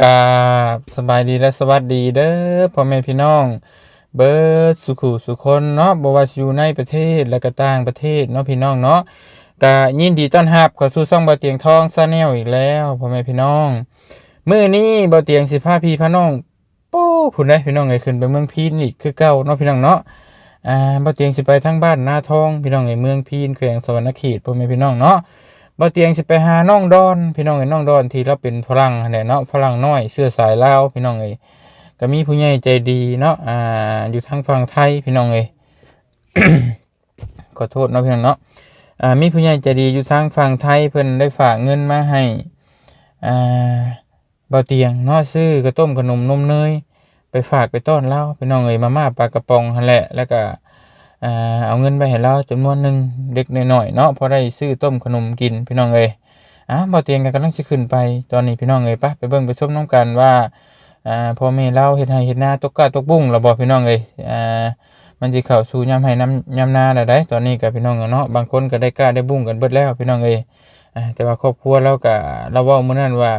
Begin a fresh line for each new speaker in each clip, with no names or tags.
กาบสบายดีและสวัสดีเด้อพ่อแม่พี่น้อง เบิร์ดสุขุสุคนเนาะบ่ว่าอยู่ในประเทศและก็ต่างประเทศเนาะพี่น้องเนาะก็ยินดีต้อนรับเข้าสู่ช่องบ่เตียงทองซาแนลอีกแล้วพ่อแม่พี่น้องมื้อนี้บ่เตียงสิพาพี่พาน้องโป้พุ่นได้พี่น้องเอ้ยขึ้นไปเมืองพีนอีกคือเก่าเนาะพี่น้องเนาะอ่าบ่เตียงสิไปทางบ้านนาทองพี่น้องเอ้ยเมืองพีนแขวงสวรรณเขตพ่อแม่พี่น้องเนาะ บ่เตียงสิไปหาน้องดอน พี่น้องเอ้ยน้องดอนที่เราเป็นฝรั่งหั่นแหละเนาะฝรั่งน้อยเชื้อสายลาวพี่น้องเอ้ยก็มีผู้ใหญ่ใจดีเนาะอ่าอยู่ทางฝั่งไทยพี่น้องเอ้ยขอโทษเนาะพี่น้องเนาะอ่ามีผู้ใหญ่ใจดีอยู่ทางฝั่งไทยเพิ่นได้ฝากเงินมาให้อ่าบ่เตียงเนาะซื้อกระต้มขนมนมเนยไปฝากไปต้อนเราพี่น้องเอ้ยมาม่าปลากระป๋องหั่นแหละแล้วก็ อ่าเอาเงินไปให้เราจำนวนหนึ่งเด็กน้อยๆเนาะพอได้ซื้อต้มขนมกินพี่น้องเอ้ยอะบ่เตียงกันกำลังสิขึ้นไปตอนนี้พี่น้องเอ้ยปะไปเบิ่งไปชมน้ำกันว่าอ่าพ่อแม่เราเฮ็ดให้เฮ็ดนาตกกาตกบุ้งแล้วบ่พี่น้องเอ้ยอ่ามันสิเข้าสู่ยามให้น้ำยามนาแล้ได้ตอนนี้ก็พี่น้องเนาะบางคนก็ได้กล้าได้บุ้งกันเบิดแล้วพี่น้องเอ้ยแต่ว่าครอบครัวเราก็เราเว้ามื้อนั้นว่า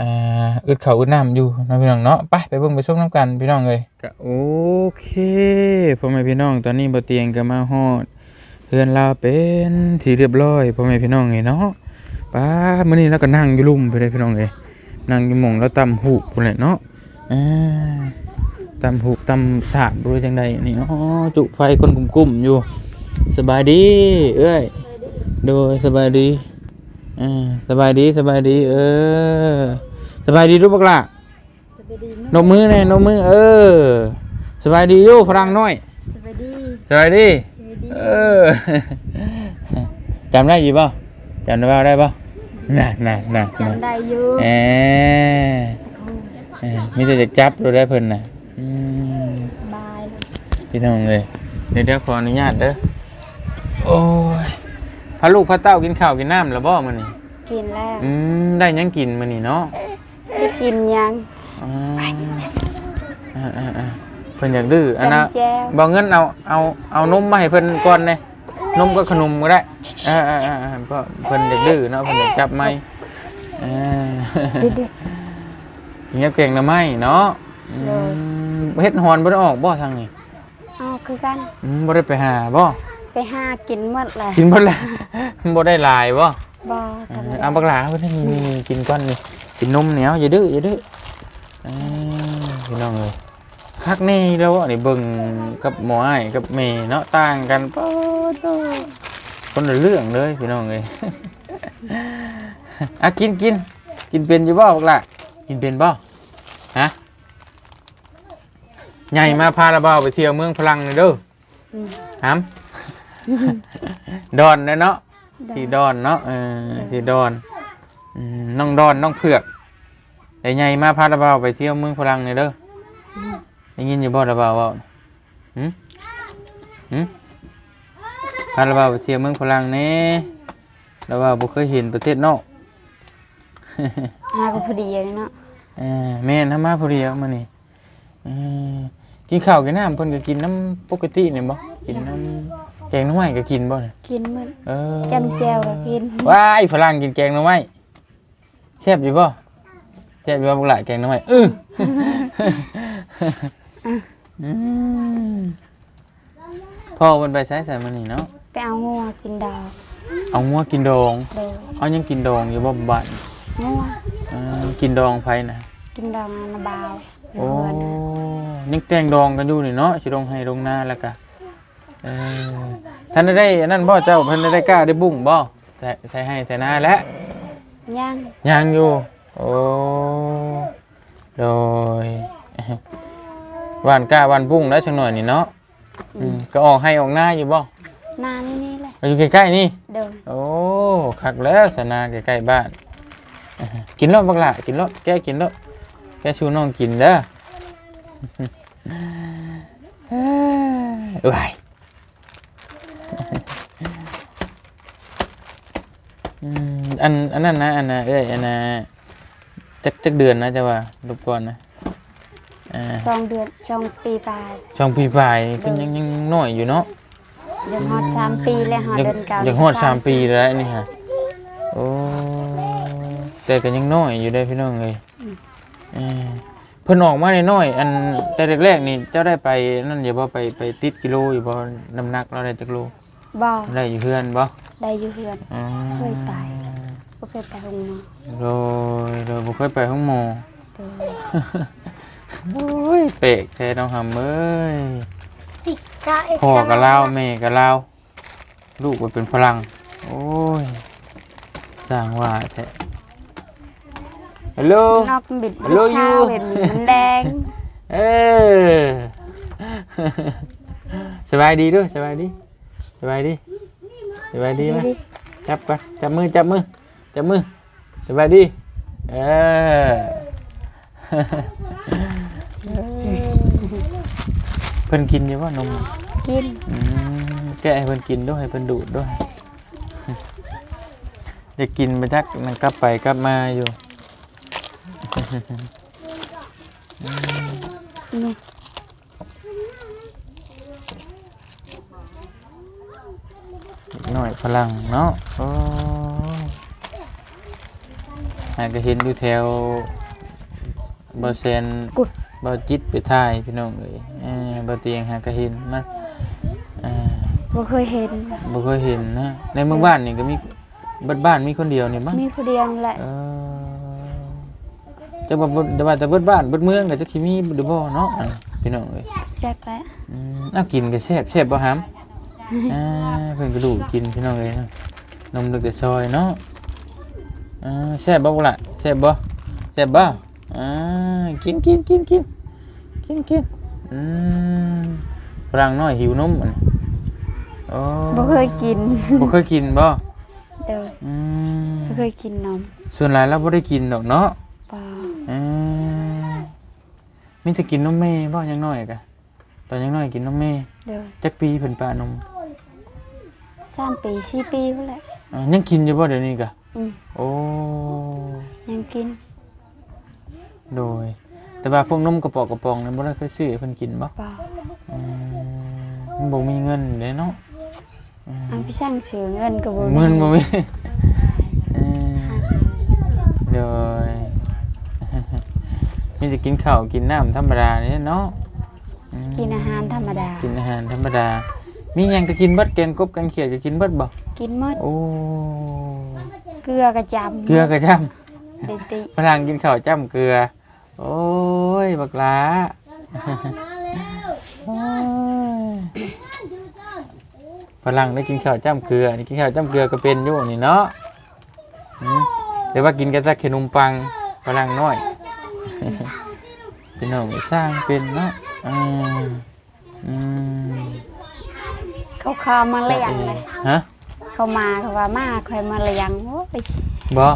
อ่าอึดข้าอึดน้ำอยู่นะพี่น้องเนาะไปไปเบิ่งไปชมน้ำกันพี่น้องเอ้ยก็โอเคพ่อแม่พี่น้องตอนนี้บ่เตียงก็มาฮอดเพื่อนเราเป็นที่เรียบร้อยพ่อแม่พี่น้องไงเนาะป้ามื้อนี้เราก็นั่งอยู่ลุ่มไปเลยพี่น้องเอ้ยนั่งอยู่หม่องแล้วตำหูกพุ่นแหละเนาะอ่าตำหูกตำสาบรู้จังใดนี่อ๋อจุไฟคนกลุ่มๆอยู่สบายดี เอ้ยโดยสบายดีอ่าสบายดีสบายดี เออ สบายดีรู้บักล่ะ
สวัสดี
นกมือแน่นกมือเออสบายดีอยู่ฝรั่งน้อย
สวัสดี
สบายดี
สวัสดี
เออจำได้อยู่ป่ะจำได้ป่ะได้ป่ะน่ะน่ะน่ะ
จำได้อยู่
เออเออมีแต่จะจับดูได้เพิ่นน่ะอืม
บายแล้ว
พี่น้องเลยเดี๋ยวเดี๋ยวขออนุญาตเด้อโอ้ยพาลูกพาเต้ากินข้าวกินน้ำแล้วบ่มื้อนี้
กินแล้ว
อืมได้หยังกินมื้อนี้เนาะ
ได้ กินยัง
อ๋ออ่าอ่าอ่าเพิ่นอยากดื้ออันน่ะ
จำแจ้ว
บ่เงินเอาเอาเอานมมาให้เพิ่นก่อนเลยนมกับขนมก็ได้เอ่าอ่าอ่าเพราะเพิ่นเด็กดื้อเนาะเพิ่นอยากจับไม้อ่า
ดื้อ
เงียบเก่งนะไม้เนาะอืมเฮ็ดฮอนบ่ได้ออกบ่ทางนี้
ๆเอาคือกัน
อืมบ่ได้ไปหาบ่
ไปหากินหมดเลย
กินบ่ละบ่ได้หลายบ่
บ่
เอ
ทำ
อ
ไม
เอาบักหลาเพิ่นให้นี่นี่กินก่อนนี่ กินนมเหนียวอย่าดื้ออย่าดื้ออ่าพี่น้องเอ้ยคักแนี่แล้วอะนี่เบิ่งกับหมออ้ายกับแม่เนาะต่างกันปะโตคนละเรื่องเลยพี่น้องเอ้ยอะกินกินกินเป็นอยู่บ่พวกล่ะกินเป็นบ่ฮะใหญ่มาพาราบาวไปเที่ยวเมืองพลังเลยเด้อ
อืม
ฮัมดอนนะเนาะสีดอนเนาะเออสีดอนอืม น้องดอนน้องเผือกแต่ใหญ่มาพาราบาวไปเที่ยวเมืองพลังเลยเด้ออได้ยินอยู่บ่ราบาวเว้าหืมหืมพาเราไปเที่ยวเมืองพลังนี่เราว่าบ่เคยเห็นประเทศนอก
หาก็พอดีเลยเนาะ
เออแม่นทำมาผู้เดียวมานี่เออกินข้าวกินน้ำเพิ่นก็กินน้ำปกตินี่บ่กินน้ำแกงหน้ำไม้ก็กินบ่เนี่ย
กินหมด
เออ
จำแจวก็กิน
ว้ายฝรั่งกินแกงหน้ำไม้ แซ่บอยู่บ่แซ่บอยู่บ่พวกหลายแกงหน้ำไม้อื้ออืมพ่อเพิ่นไปใช้ใส่มันนี่เนาะ
ไปเอางัวกินดอก
เอางัวกินดอง
โดย
เอายังกินดองอยู่บ่บ้าน
งัว
เออกินดองไผนะ
กินดองนาบาว
โอ้
เพื่อน
ยังแต่งดองกันอยู่นี่เนาะสิลงให้ลงนาแล้วก็เออท่านได้อันนั่นบ่เจ้าเพิ่นได้กล้าได้บุ้งบ่ใส่ใส่ให้ใส่นาแล้ว
ย่าง
ยังอยู่โอ้โดยหวานกล้าหวานบุ้งแล้วจังหน่อยนี่เนาะอืมก็ออกให้ออกหน้าอยู่บ่
นานนี่นี่แหละ
อยู่ใกล้ๆนี่
เดิน
โอ้คักแล้วสนาใกล้ๆบ้านกินรถบักละกินรถแกกินรถแกชูน้องกินเด้อเอ้ย อืมอันอันนั้นนะอันน่ะเอ้ยอันน่ะจักจักเดือนนะจะว่ารบกวนนะอ่า
สองเดือนสองปีปลาย
ช่องปีปลายก็ยังยังน้อยอยู่เนาะ
ยังฮอดสามปีแล้วฮอด
ยัง
เดือนเก่า
ยังฮอดสามปีแล้วนี่ฮะโอ้แต่ก็ยังน้อยอยู่ได้อพี่น้องเลย
อืม
เออเพิ่นออกมาน้อยๆอันแต่แรกๆนี่เจ้าได้ไปนั่นอย่าบ่ไปไปติดกิโลอยู่บ่น้ำหนักเราได้จักโล
บ่
ได้อยู่เฮือนบ่
ได้อยู่เฮือน
อ๋อ
เคยไปบ่เคยไปโรงหมอ
โดยโดยบ่เคยไปห้องหมอ
โดย
โอ้ยเปกแท้น้องหำเอ้ย
ติดใจ
พ่อก็ลาวแม่ก็ลาวลูกก็เป็นฝรั่งโอ้ยสร้างว่าแท้ฮัลโหล
นอกบิด
ฮัลโหล
ข้าว
you
เห็นมันแดง
เออสบายดีด้วยสบายดี สบายดีสบายดีไหมจับกันจับมือจับมือจับมือสบายดีเออเพิ่นกินอยู่ว่านม
กิน
อืมแกะให้เพิ่นกินด้วยให้เพิ่นดูดด้วยอยากกินไปจักมันกลับไปกลับมาอยู่
นี่
อีก หน่อยพลังเนาะโอ้หาก็เห็นอยู่แถวบาเซนบาจิตไปถ่ายพี่น้องเอ้ยเออบาเตียงหาก็เห็นมันเอ่า
บ่เคยเห็น
บ่เคยเห็นนะในเมืองบ้านนี่ก็มีบ้านบ้านมีคนเดียวนี่มั้ง
มีผู้เดียวแหละ
เออจะว่าบ่แต่ว่าแต่เบิดบ้านเบิดเมืองก็จะสิมีหรือบ่เนาะอันพี่น้องเอ้ย
แซ่บแล้ว
อืมเอากินก็แซ่บแซ่บบ่หาม อ่าเพิ่นก็ดูกินพี่น้องเอ้ยเนาะนมดึกแต่ซอยเนาะอ่าแซ่บบ่บุล่ะแซ่บบ่แซ่บบ่อ่ากินกินกินกินกินกินอืมฝรั่งน้อยหิวนมอันโอ้
บ่เคยกิน
บ่เคยกินบ่
เด้อ
อืม
บ่เคยกินนม
ส่วนหลายเราบ่ได้กินดอกเนาะ
บ่
เออมีแต่กินนมแม่บ่ยังน้อยกะตอนยังน้อยกินนมแม่
เด้อ
จักปีเพิ่นปานม
สามปีสี่ปีพุ่นแหละ
เอ้ายังกินอยู่บ่เดี๋ยวนี้กะ
อืม
โอ้
ยังกิน
โดย แต่ว่าพวกนมกระป๋องกระป๋องนั้นบ่ได้เคยซื้อให้เพิ่นกินบ่
บ่
อืมมันบ่มีเงินเด้เนาะ
อันพี่ช่างซื้อเงินก็บ่
เงินบ่มีเออโดย มีแต่กินข้าวกินน้ำธรรมดานี่เนาะอืม
กินอาหารธรรมดา
กินอาหารธรรมดา มีหยังก็กินเบิดแกงกบแกงเขียดก็กินเบิดบ่
กินหมด
โอ้
เกลือกระจำ
เกลือกระจ้
ติติำ
ฝรั่งกินข้าวจ้ำเกลือ โอ้ยบักหลาโอ้ยฝรั่งได้กินข้าวจ้ำเกลือนี่กินข้าวจ้ำเกลือก็เป็นอยู่นี่เนาะอืมแต่ว่ากินกันแต่ขนมปังฝรั่งน้อยเป็นน้องสร้างเป็นเนาะอืมอืม
เขาคอมาเลี้ยงเลย
ฮะ
เขามาเขาว่ามาคอยมาเลี้ยงโอ้ย
บ่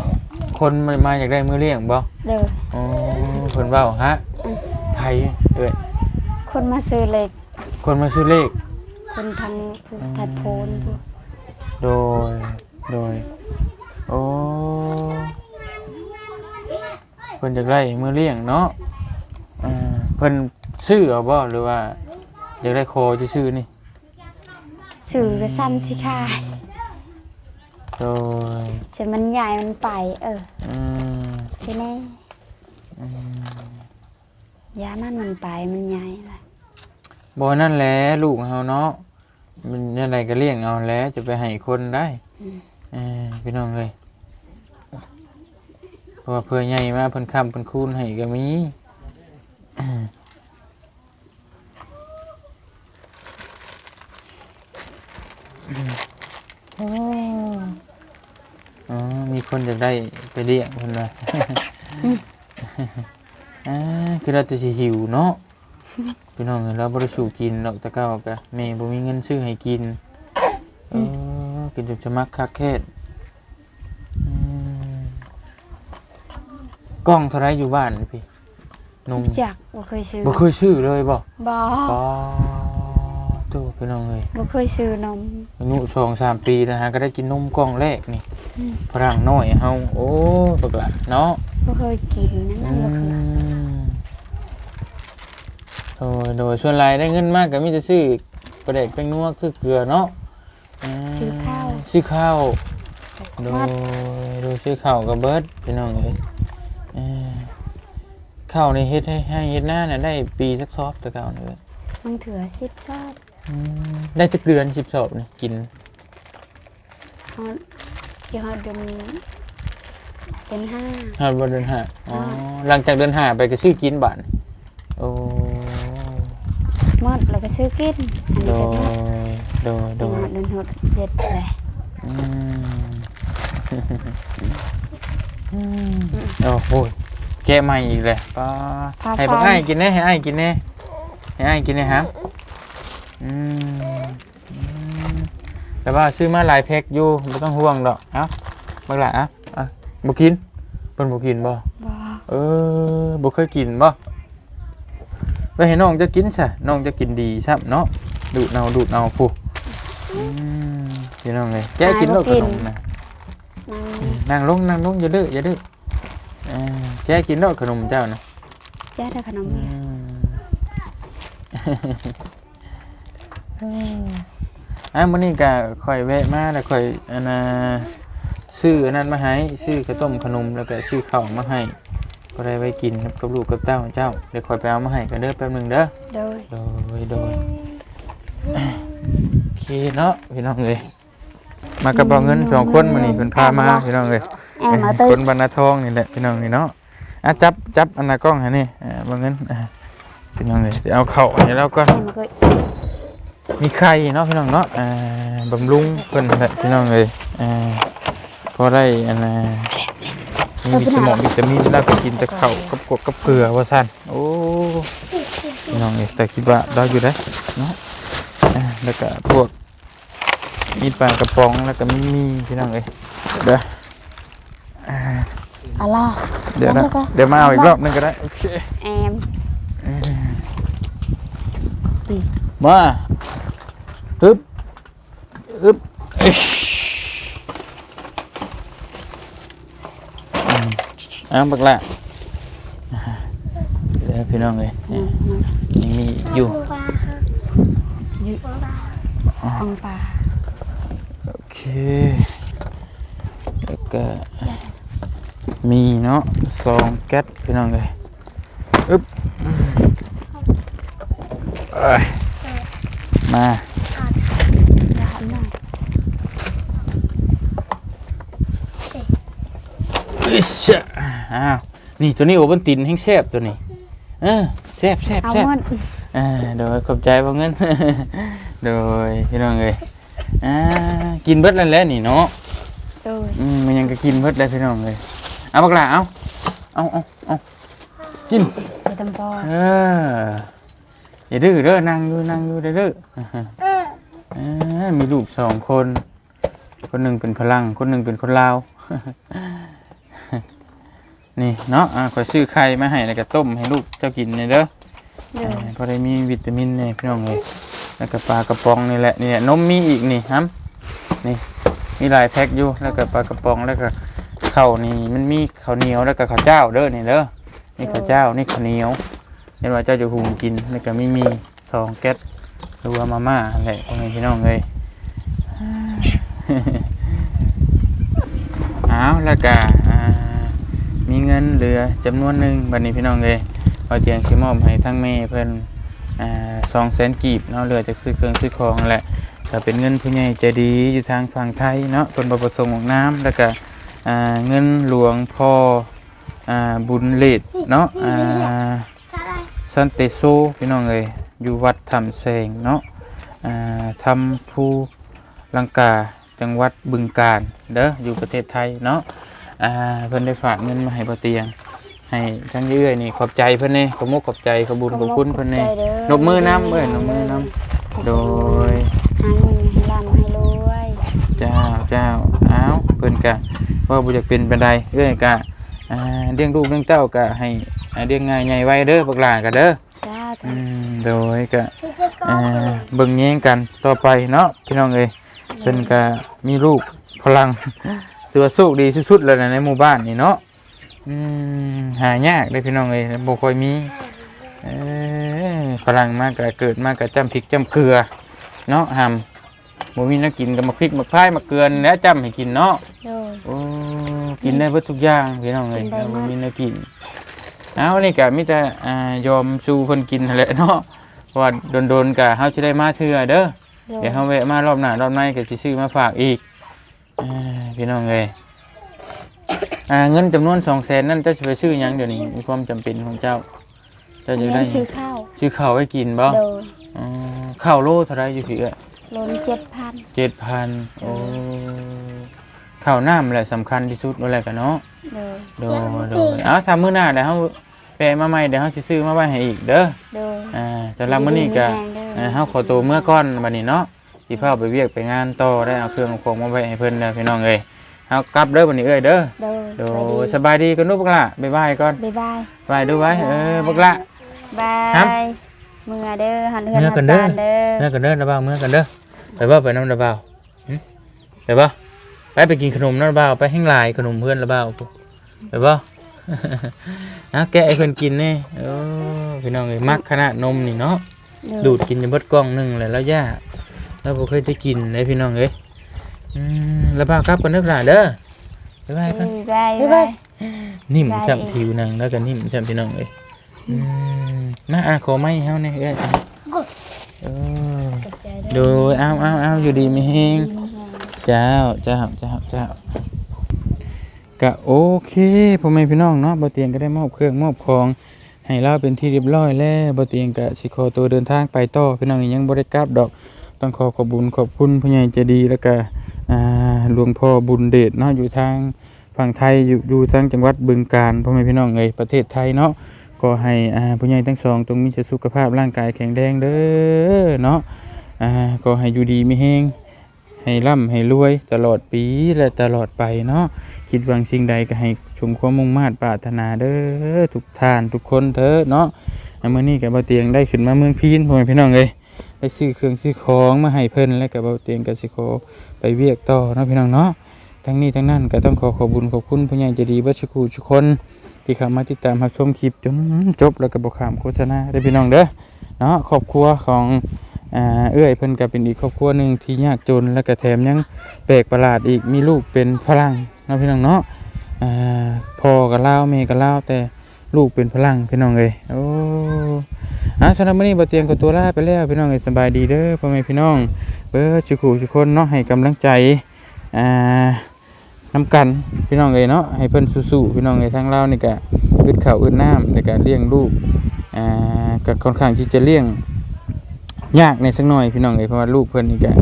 คนมันมาอยากได้มือเลี้ยงบ่
เด้อ
อ๋อเพิ่นเว้าฮะไผเอ้ย
คนมาซื้อเหล็ก
คนมาซื้อเลข
คนทางผู้ทัดโพนผู้
โดยโดยโอ้เพิ่นอยากได้มือเลี้ยงเนาะอ่าเพิ่นซื้อเอาบ่หรือว่าอยากได้คอซื่อๆนี่
ซื้อก็ซ้ำสิค่ะ
โดย
เสร็จมันใหญ่มันไป เออ
อืม
ทีนี้ยามันมันไปมันใหญ่ละ
บ่นั่นแหละลูกเฮาเนาะมันยังไงก็เลี้ยงเอาแหล้วจะไปให้คนได้เออพี่น้องเอ้ยเพราะว่าเพื่อใหญ่มาเพิ่นค้ำเพิ่นคูณให้ก็มี อ๋อมีคนจะได้ไปเลี้ยงคนละอ่าคือเราจะสิหิวเนาะพี่น้องเอ้ยเราบ่ได้สู่กินดอกแตะเก้ากะแม่บ่มีเงินซื้อให้กินเออกินจนจะมักคักแค่อืมกล้องเท่าไรอยู่บ้านนี่พี่นม
จักบ่เคยซื้อ
บ่เคยซื้อเลยบ่
บ่
ปอตู้พี่น้องเอ้ย
บ่เคยซื้อนม
อายุสองสามปีนะฮะก็ได้กินนมกล่องแรกนี่
อืม
พลังน้อยเฮาโอ้ปกละเนาะ
บ่เคยกินนั่น
อื
น่ะบ่เคย
มโดยโดยส่วนรายได้เงินมากก็มีแต่ซื้อประเด็กเป็นนัวคือเกลือเนาะอืม
ซื้อข้าว
ซื้อข้าวโด
มั
ย
ด
โดยซื้อข้าวกับเบิร์ดพี่น้องเอ้ยเออข้าวนี่เฮ็ดให้ให้เฮ็ดหน้าน่ะได้ปีสักซอบแต่เก่าเด้อ
มันถือสิบชอบ
อืมได้จักเดือน10ซอบนี่กิน
ฮอดที่ฮอดเดือนเป็นห้า
ฮอดบ่เดือนห้าอ๋อหลังจากเดือนห้าไปก็ซื้อกินบาดนี่โอ้
หมดเราก็ซื้อกินอัน
โด
นี้ก็หมด
ยโดยโด
เดือน
ย
ฮอดเดือนหดเด็ดเลย
อืมโอ้โหแกะใหม่อีกเลยป้าให้บักให้กินแน่ให้อ้ายกินแน่ให้อ้ายกินแน่ครับ อืมอืมแต่ว่าซื้อมาหลายแพ็คอยู่ไม่ต้องห่วงดอกเอ้าบักหละอะอะบ่กินเพิ่นบ่กินบ่
บ่
เออบ่เคยกินบ่ไปให้น้องจะกินซะน้องจะกินดีซับเนาะดูดเอาดูดเอาผู้อืมพี่น้องเลยแกกินโลกขนมนะ
นั่ง
นั่งลงนั่งลงอย่าดื้ออย่าดื้อเออแกกินโลกขนมเจ้านะ
แจ้ได้ขนม
อื
เนี่ย
ม อะมื้อนี้ก็ค่อยแวะมาแล้วค่อยอันน่ะซื้ออันนั้นมาให้ซื้อข้าวต้มขนมแล้วก็ซื้อข้าวมาให้ก็ได้ไว้กินครับกับลูกกับเต้าเจ้าเดี๋ยวค่อยไปเอามาให้กันเด้อแป๊บหนึงเด้อ
โดย
โดยโดยโอเคเนาะพี่น้องเลยมากับเอาเงินสองคนมานี่เพิ่นพามาพี่น้องเลย
แอมมาตื้
คนบรรณาทองนี่แหละพี่น้องนี่เนาะอะจับจับอันน่ะกล้องให้นี่อ่าบ่เงินอ่าพี่น้องเลยเดี๋ยวเอาเข้าให้เราก่อน
แอมมาก็
มีไข่เนาะพี่น้องเนาะอ่าบำรุงเพิ่นนั่นแหละพี่น้องเลยอ่าพอได้อันน่ะมีวิตามินวิตามินแล้วก็กินแต่ข้าวกับกวดกับเกลือว่าซั่นโอ้พี่น้องเอ้ยแต่คิดว่าได้อยู่เด้อเนาะอ่าแล้วก็พวกมีปลากระป๋องแล้วก็มีมีพี่น้องเอ้ยเด้ออ่า
อะล่ะ
เดี๋ยวนะ
แล้วก็
เดี๋ยวมาเอาอีกรอบหนึงก็ได้โอเค
แอม
มาฮึบ ฮึบอิ๊ชอืมเอาบักละเดี๋ยวพี่น้องเลย
อืม
ยังมีอยู่
อยู่ของปลา
โอเค แล้วก็มีเนาะซองแก๊สพี่น้องเลยอึ๊บเอ้ยมา
หวานหน่อย
อิ๊ชะ อ้าวนี่ตัวนี้โอบันตินแห้งแซ่บตัวนี้ เออแซ่บแซ่บ
เอา
แซ่บ
หมด
อ่าโดยขอบใจบ่เงิน โดยพี่น้องเอ้ยอ่ากินเบิดแล้วแหละนี่เนาะ
โดย
อืมมันยังก็กินเบิดได้พี่น้องเลยเอาบักหล่าเอาเอาเอาเอากิน
ไปตำปอ
เอออย่าดื้อเด้อนั่งอยู่นั่งอยู่เด้อเด้อเออมีลูกสองคน คนหนึ่งเป็นพลัง คนหนึ่งเป็นคนลาว นี่เนาะอ่าขอยซื้อไข่มาให้แล้วก็ต้มให้ลูกเจ้ากินนี่เด้อ
โดย
พอได้มีวิตามินเนี่ยพี่น้องเลยแล้วก็ปลากระป๋องนี่แหละนี่แหละนมมีอีกนี่ครับนี่มีหลายแพ็คอยู่แล้วก็ปลากระป๋องแล้วก็ข้าวนี่มันมีข้าวเหนียวแล้วก็ข้าวเจ้าเด้อนี่เด้อนี่ข้าวเจ้านี่ข้าวเหนียวเห็นว่าเจ้าจะหุงกินแล้วก็ไม่มีซองแก๊สหรือว่ามาม่าอะไรพวกนี้พี่น้องเลยเอาแล้วก็อ่า มีเงินเหลือจำนวนหนึ่งบัดนี้พี่น้องเลยเอาเจียงสิมอบให้ทั้งแม่เพิ่นอ่าสองแสนกีบเนาะเหลือจากซื้อเครื่องซื้อของแหละแต่เป็นเงินผู้ใหญ่ใจดีอยู่ทางฝั่งไทยเนาะเพิ่นบ่ประสงค์ออกน้ำแล้วก็อ่าเงินหลวงพ่ออ่าบุญเลดเนาะอ่าซันเตโซพี่น้องเอ้ยอยู่วัดถ้ำแสงเนาะอ่าทำภูลังกาจังหวัดบึงกาฬเด้ออยู่ประเทศไทยเนาะ อ่าเพิ่นได้ฝากเงินมาให้บ่เตียง ให้ทั้งเอื้อยนี่ขอบใจเพิ่นนี่ขอบมุกขอบใจขอบบุญขอบคุณเพิ่นนี่นบมือน้ำเอ้ยนบมือน้ำโดย
ให้เงินให้ร่ำให้รวย
เจ้าเจ้าอ้าวเพิ่นกะว่าบ่อยากเป็นปานใดเอ้อยกะอ่าเลี้ยงลูกเลี้ยงเต้ากะให้อ่าเลี้ยงง่ายใหญ่ไว้เด้อบักหลากะเด้อ
จ้า
อืมโดยกะอ่าเบิ่งแย่งกันต่อไปเนาะพี่น้องเอ้ยเพิ่นกะมีลูกพลัง ถือว่าสุขดีสุดๆแล้วนะในหมู่บ้านนี่เนาะอืมหายากเด้อพี่น้องเอ้ยบ่ค่อยมีเอ้ยพลังมากกเกิดมากกจำพริกจำเกลือ เนาะหำบ่มีแนักกินก็มาพริกมาพายมาเกลือแล้วจำให้กินเนาะ
โดย
โอ้กินได้เบิดทุกอย่างพี่น้องเอ้ย
กินได้หมด
บ่มีแนักกินเอานี่ก็มีแต่อ่ายอมสู่เพิ่นกินนั่นแหละเนาะเพราะว่าโดนๆก็เฮาสิได้มาเทื่อเด้อ
โดย
เดี๋ยวเฮาแวะมารอบหน้ารอบในก็สิซื้อมาฝากอีกอ่า พี่น้องเอ้ยอ่าเงินจำนวน200,000นั่นเจ้าสิไปซื้อหยังเดี๋ยวนี้มีความจำเป็นของเจ้าเจ้าจะได้
เลี้ยงชื่อข้าว
ซื้อข้าวให้กินบ่
โดย
อ๋อข้าวโลเท่าไหร่อยู่พี่เอ้ย
โลนเจ็ดพัน
7,000โอ้ข้าวน้ำแหละสำคัญที่สุดนั่นแหละกันเนาะ
โดย
โดยโดยเอาทำมื้อหน้าเดี๋ยวเฮาแปะมาใหม่เดี๋ยวเฮาสิซื้อมาไว้ให้อีกเด้อ
โดย
อ่าสำหรับมื้อนี้ก็
ดีๆมีแรงเด้อ
อ่าเฮาขอตัวเมื่อก่อนบัดนี้เนาะ สิพาไปเวียกไปงานต่อได้เอาเครื่องของมาไว้ให้เพิ่นเด้อพี่น้องเอ้ยเฮากลับเด้อบัดนี้เอ้ยเด้อ
โดย
โดยสบายดีกันนุบักละบ๊ายบายก่อน
บ๊ายบาย
บายดูไว้เออบักละ
บา
ครับ
ยเมื่อเด้อหันเฮือน
เมื่อ
หั
กัน
น
เด้อ
ซานเด้อ
เมื่อกันเด้อนะบ่าวเมื่อกันเด้อไปบ่ไปน้ำระบ่าวหึไปบ่ไปไปกินขนมน้ำระบ่าวไปแห้งลายขนมเพื่อนระบ่าวไปบ่ นะแกะให้เพิ่นกินนี่โอ้พี่น้องเอ้ยมักขนาดนมนี่เนาะ
โดู
ดกินจนเบิดกล่องหนึงเลยแล้วย่า แล้วบ่เคยได้กินเลยพี่น้องเอ้ยอืมระบ่าวกลับกันเด้อหลานเด้อบ๊ายบายกัน
บ๊ายบายบ๊ายบาย
นิ่ม
บ๊ายบาย
ช่ำผิวนางแล้วก็นิ่มช่ำพี่น้องเอ้ยอืมมาอะขอไม้เฮาเนี่ยเอ้ยเออ
ขอบใจ
โดยเอาเอาเอาอยู่ดีมีเฮง
มีแรง
เจ้าเจ้าเจ้าเจ้าก็โอเคพ่อแม่พี่น้องเนาะบ่เตียงก็ได้มอบเครื่องมอบของ ให้เราเป็นที่เรียบร้อยแล้วบ่เตียงก็สิขอตัวเดินทางไปต่อพี่น้องยังบ่ได้กลับดอก ต้องขอขอบคุญขอบคุณผู้ใหญ่ใจดีแล้วก็หลวงพ่อบุญเดชเนาะอยู่ทางฝั่งไทยอยู่อยู่ทางจังหวัดบึงกาฬพ่อแม่พี่น้องเอยประเทศไทยเนาะก็ให้อ่าผู้ใหญ่ทั้งสองจงมีสุขภาพร่างกายแข็งแรงเด้อเนาะก็ให้อยู่ดีไมีแฮงให้ร่ำให้รวยตลอดปีและตลอดไปเนาะคิดหวังสิ่งใดก็ให้ชมความมุ่งมา่ปรารถนาเด้อทุกท่านทุกคนเถอะเนาะแล้วมื้อนี้กับเบาเตียงได้ขึ้นมาเมืองพีนพ่อแม่พี่น้องเอ้ย ได้ซื้อเครื่องซื้อของมาให้เพิ่นและกับเบาเตียงก็สิขอไปเวียกต่อเนาะพี่น้องเนาะทั้งนี้ทั้งนั้นก็ต้องขอขอบคุญขอบคุณผู้ใหญ่ใจดีบัชกูทุกคน ที่เข้ามาติดตามรับชมคลิปจนจบแล้วก็บ่ข้ามโฆษณาได้พี่น้องเด้อเนาะครอบครัวของเอื้อยเพิ่นก็เป็นอีกครอบครัวหนึ่งที่ยากจนแล้วก็แถมยังแปลกประหลาดอีกมีลูกเป็นฝรั่งเนาะพี่น้องเนาะพ่อก็ลาวแม่ก็ลาวแต่ลูกเป็นฝรั่งพี่น้องเอ้ยโอ้ อะสำหรับมื้อนี้บ่เตียงก็ตัวลาไปแล้วพี่น้องเอ้สบายดีเด้อพ่อแม่พี่น้องเบิดสุขุทุกคนเนาะให้กำลังใจอ่านำกันพี่น้องเอ้ยเนาะให้เพิ่นสู้ๆพี่น้องเอ้ยทางเลาวนี่ก็อึดข้าวอึดน้ำในการเลี้ยงลูกอ่าก็ค่อนข้างที่จะเลี้ยงยากในสักหน่อยพี่น้องเอ้ยเพราะว่าลูกเพิ่นนี่ก็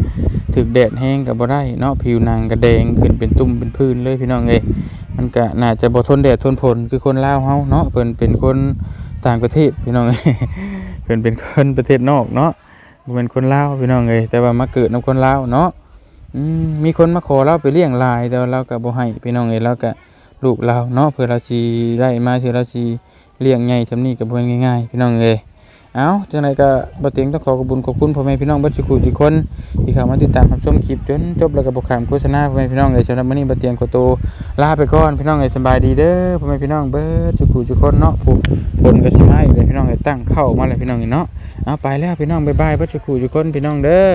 ถึกแดดแห้งก็บ่ได้เนาะผิวหนังก็แดงขึ้นเป็นตุ่มเป็นพื้นเลยพี่น้องเอ้ยมันก็น่าจะบ่ทนแดดทนฝนคือคนลาวเฮาเนาะเพิ่นเป็นคน ต่างประเทศพี่น้องเอ้ยเพิ่นเป็นคนประเทศนอกเนาะเป็นคนลาวพี่น้องเลยแต่ว่ามาเกิดนำคนลาวเนาะมีคนมาขอเราไปเลี้ยงลายแต่ว่าเราก็บ่ให้พี่น้องเลยเราก็ลูกเราเนาะเพื่อเราสิได้มาเพื่อเราสิเลี้ยงไงทำนี่ก็บ่ง่ายๆพี่น้องเลย เอาจังไรก็บ่เตียงต้องขอขอบคุณขอบคุณพ่อแม่พี่น้องเบัดสุขุทุกคนที่เข้ามาติดตามรับชมคลิปจนจบแล้วก็บ่ขามโฆษณาพ่อแม่พี่น้องเลยสำหรับมื้อนี้บ่เตียงขอตัวลาไปก่อนพี่น้องเลยสบายดีเด้อพ่อแม่พี่น้องเบิดสุขุทุกคนเนาะผู้ผลก็สิมาอีกเลยพี่น้องเลยตั้งเข้ามาเลยพี่น้องเอ้ยเนาะเอาไปแล้วพี่น้องบ๊ายบายเบัดสุขุทุกคนพี่น้องเด้อ